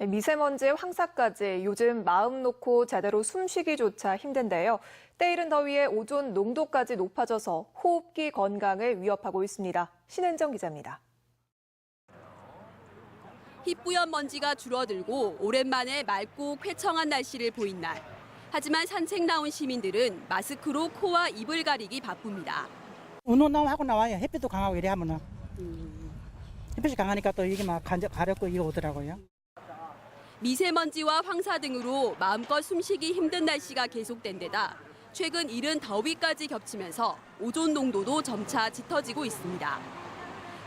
미세먼지의 황사까지 요즘 마음 놓고 제대로 숨쉬기조차 힘든데요. 때이른 더위에 오존 농도까지 높아져서 호흡기 건강을 위협하고 있습니다. 신은정 기자입니다. 희뿌연 먼지가 줄어들고 오랜만에 맑고 쾌청한 날씨를 보인 날. 하지만 산책 나온 시민들은 마스크로 코와 입을 가리기 바쁩니다. 운동 나하고 나와요. 햇빛도 강하고 이래 하면은. 햇빛이 강하니까 또 이게 막 간접 가렵고 이래 오더라고요. 미세먼지와 황사 등으로 마음껏 숨쉬기 힘든 날씨가 계속된 데다 최근 이른 더위까지 겹치면서 오존 농도도 점차 짙어지고 있습니다.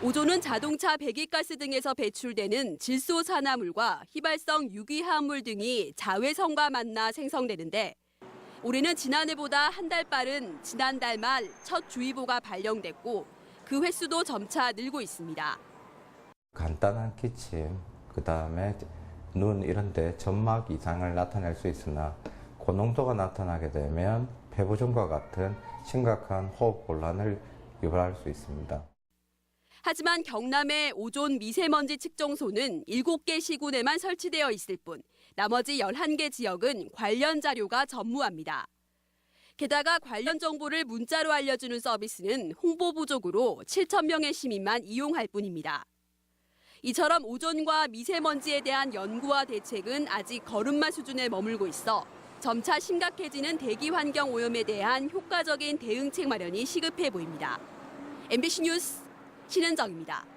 오존은 자동차 배기가스 등에서 배출되는 질소 산화물과 휘발성 유기화합물 등이 자외선과 만나 생성되는데 올해는 지난해보다 한 달 빠른 지난달 말 첫 주의보가 발령됐고 그 횟수도 점차 늘고 있습니다. 간단한 기침, 그 다음에 눈 이런 데 점막 이상을 나타낼 수 있으나 고농도가 나타나게 되면 폐부종과 같은 심각한 호흡 곤란을 유발할 수 있습니다. 하지만 경남의 오존 미세먼지 측정소는 7개 시군에만 설치되어 있을 뿐 나머지 11개 지역은 관련 자료가 전무합니다. 게다가 관련 정보를 문자로 알려주는 서비스는 홍보 부족으로 7천 명의 시민만 이용할 뿐입니다. 이처럼 오존과 미세먼지에 대한 연구와 대책은 아직 걸음마 수준에 머물고 있어 점차 심각해지는 대기 환경 오염에 대한 효과적인 대응책 마련이 시급해 보입니다. MBC 뉴스 신은정입니다.